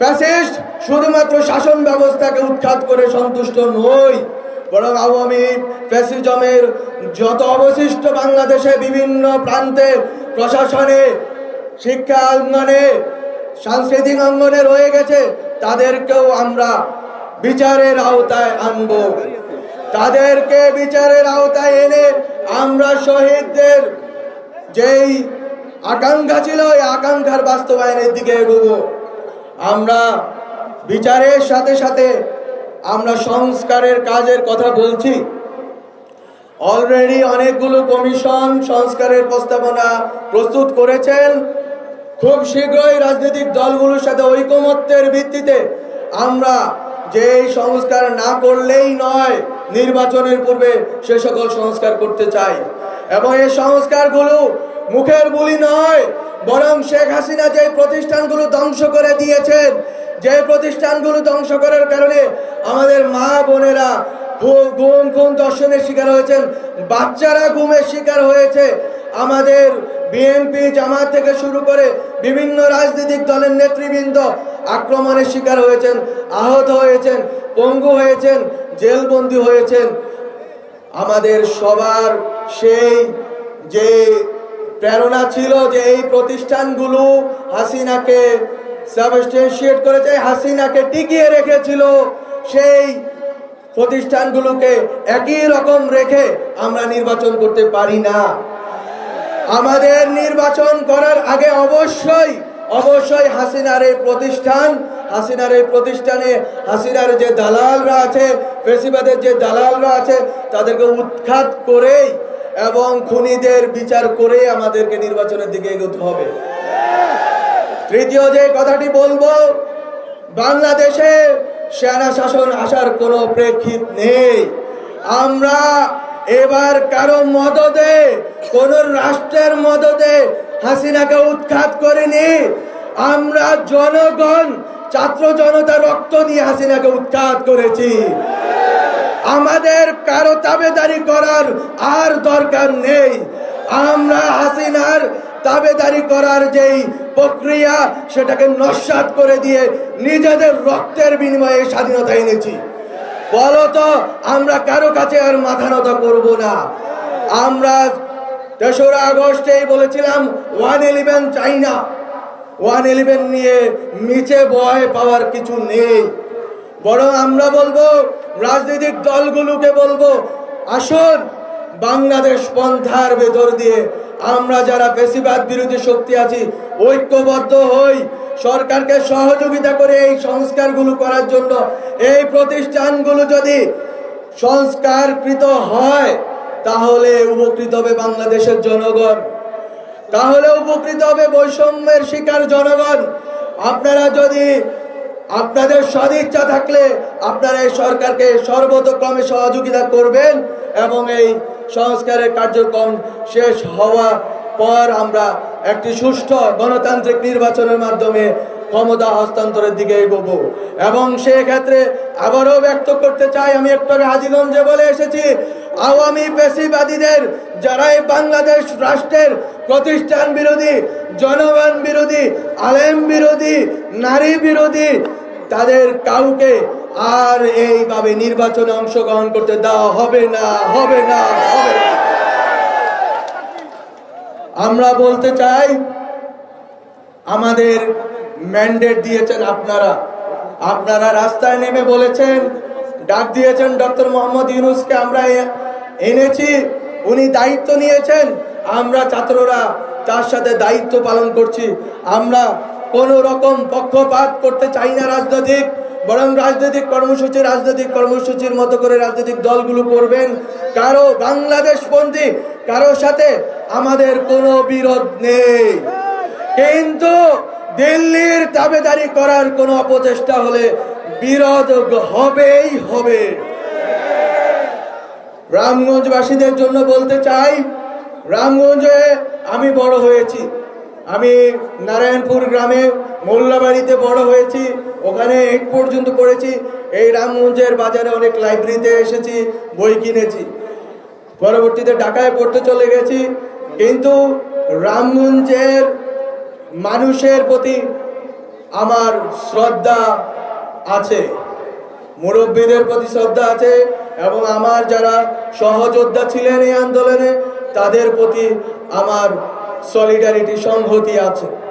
Fascist শুধুমাত্র শাসন ব্যবস্থাকে উৎখাত করে সন্তুষ্ট নই, বরং আওয়ামী ফ্যাসিজমের যত অবশিষ্ট বাংলাদেশে বিভিন্ন প্রান্তে প্রশাসনে, শিক্ষা অঙ্গনে, সাংস্কৃতিক অঙ্গনে রয়ে গেছে, তাদেরকেও আমরা বিচারের আওতায় আনব। তাদেরকে বিচারের আওতায় এনে আমরা শহীদদের যেই আকাঙ্ক্ষা ছিল, এই আকাঙ্ক্ষার বাস্তবায়নের দিকে এগোবো। আমরা বিচারের সাথে সাথে আমরা সংস্কারের কাজের কথা বলছি। অলরেডি অনেকগুলো কমিশন সংস্কারের প্রস্তাবনা প্রস্তুত করেছেন। খুব শীঘ্রই রাজনৈতিক দলগুলোর সাথে ঐকমত্যের ভিত্তিতে আমরা যে সংস্কার না করলেই নয়, নির্বাচনের পূর্বে সে সকল সংস্কার করতে চাই। এবং এই সংস্কারগুলো মুখের বুলি নয় বরং শেখ হাসিনা যে প্রতিষ্ঠানগুলো ধ্বংস করে দিয়েছেন, যে প্রতিষ্ঠানগুলো ধ্বংস করার কারণে আমাদের মা বোনেরা ঘু- গুম, খুন দর্শনের শিকার হয়েছেন, বাচ্চারা গুমের শিকার হয়েছে। আমাদের বিএনপি জামাত থেকে শুরু করে বিভিন্ন রাজনৈতিক দলের নেতৃবৃন্দ আক্রমণের শিকার হয়েছেন, আহত হয়েছেন, পঙ্গু হয়েছেন, জেলবন্দি হয়েছেন। আমাদের সবার সেই যে প্রেরণা ছিল যে এই প্রতিষ্ঠানগুলো হাসিনাকে সাবস্টেন্সিয়েট করেছে, হাসিনাকে টিকিয়ে রেখেছিল। সেই প্রতিষ্ঠানগুলোকে একই রকম রেখে আমরা নির্বাচন করতে পারি না। আমাদের নির্বাচন করার আগে অবশ্যই অবশ্যই হাসিনার এই প্রতিষ্ঠান, হাসিনার এই প্রতিষ্ঠানে হাসিনার যে দালালরা আছে, ফেসিবাদের যে দালালরা আছে, তাদেরকে উৎখাত করেই এবং খুনিদের বিচার করে আমাদেরকে নির্বাচনের দিকে এগোতে হবে। তৃতীয় যে কথাটি বলব, বাংলাদেশে সেনা শাসন আসার কোনো প্রেক্ষিত নেই। আমরা এবার কারও মদতে কোন রাষ্ট্রের মদদে হাসিনাকে উৎখাত করিনি। আমরা জনগণ, ছাত্র জনতা রক্ত দিয়ে হাসিনাকে উৎখাত করেছি। আমাদের কারও তাবেদারি করার আর দরকার নেই। আমরা হাসিনার তাবেদারি করার যেই প্রক্রিয়া, সেটাকে নস্বাত করে দিয়ে নিজেদের রক্তের বিনিময়ে স্বাধীনতা এনেছি। বলতো আমরা কারও কাছে আর মাথা নত করব না। আমরা তেসরা আগস্টেই বলেছিলাম, ওয়ান ইলেভেন চাই না ওয়ান ইলেভেন নিয়ে নিচে ভয় পাওয়ার কিছু নেই। বরং আমরা বলব রাজনৈতিক দলগুলোকে বলব, আসুন বাংলাদেশ পন্থার ভেতর দিয়ে আমরা যারা বেশিরভাগ বিরোধী শক্তি আছি, ঐক্যবদ্ধ হই, সরকারকে সহযোগিতা করে এই সংস্কারগুলো করার জন্য। এই প্রতিষ্ঠানগুলো যদি সংস্কারকৃত হয়, তাহলে উপকৃত হবে বাংলাদেশের জনগণ। তাহলে উপকৃত হবে বৈষম্যের শিকার জনগণ। আপনারা যদি আপনাদের সদিচ্ছা থাকলে আপনারা এই সরকারকে সর্বতক্রমে সহযোগিতা করবেন এবং এই সংস্কারের কার্যক্রম শেষ হওয়া পর আমরা একটি সুষ্ঠু গণতান্ত্রিক নির্বাচনের মাধ্যমে ক্ষমতা হস্তান্তরের দিকে এগোবো। এবং সেক্ষেত্রে আবারও ব্যক্ত করতে চাই, আমি একটু হাজিগঞ্জে বলে এসেছি, আওয়ামী পেশিবাদীদের যারাই বাংলাদেশ রাষ্ট্রের প্রতিষ্ঠান বিরোধী, জনগণ বিরোধী, আলেম বিরোধী, নারী বিরোধী তাদের কাউকে আর এইভাবে নির্বাচনে অংশগ্রহণ করতে দেওয়া হবে না হবে না, হবে আমরা বলতে চাই, আমাদের ম্যান্ডেট দিয়েছেন আপনারা। আপনারা রাস্তায় নেমে বলেছেন, ডাক দিয়েছেন ডক্টর মোহাম্মদ ইউনুসকে আমরা এনেছি, উনি দায়িত্ব নিয়েছেন, আমরা ছাত্ররা তার সাথে দায়িত্ব পালন করছি, আমরা কোন রকম পক্ষপাত করতে চাই না রাজনৈতিক, বরং রাজনৈতিক কর্মসূচি, রাজনৈতিক কর্মসূচির মতো করে রাজনৈতিক দলগুলো করবেন। কারও বাংলাদেশ বন্দী, কারও সাথে আমাদের কোনো বিরোধ নেই। কিন্তু দিল্লির দাবেদারি করার কোনো অপচেষ্টা হলে বিরোধ হবেই হবে। রামগঞ্জবাসীদের জন্য বলতে চাই, রামগঞ্জে আমি বড় হয়েছি। আমি নারায়ণপুর গ্রামে মোল্লাবাড়িতে বড় হয়েছি, ওখানে এইট পর্যন্ত পড়েছি। এই রামগঞ্জের বাজারে অনেক লাইব্রেরিতে এসেছি, বই কিনেছি। পরবর্তীতে ঢাকায় পড়তে চলে গেছি। কিন্তু রামগঞ্জের মানুষের প্রতি আমার শ্রদ্ধা আছে, মুরব্বীদের প্রতি শ্রদ্ধা আছে এবং আমার যারা সহযোদ্ধা ছিলেন এই আন্দোলনে, তাদের প্রতি আমার সলিডারিটি সংহতি আছে।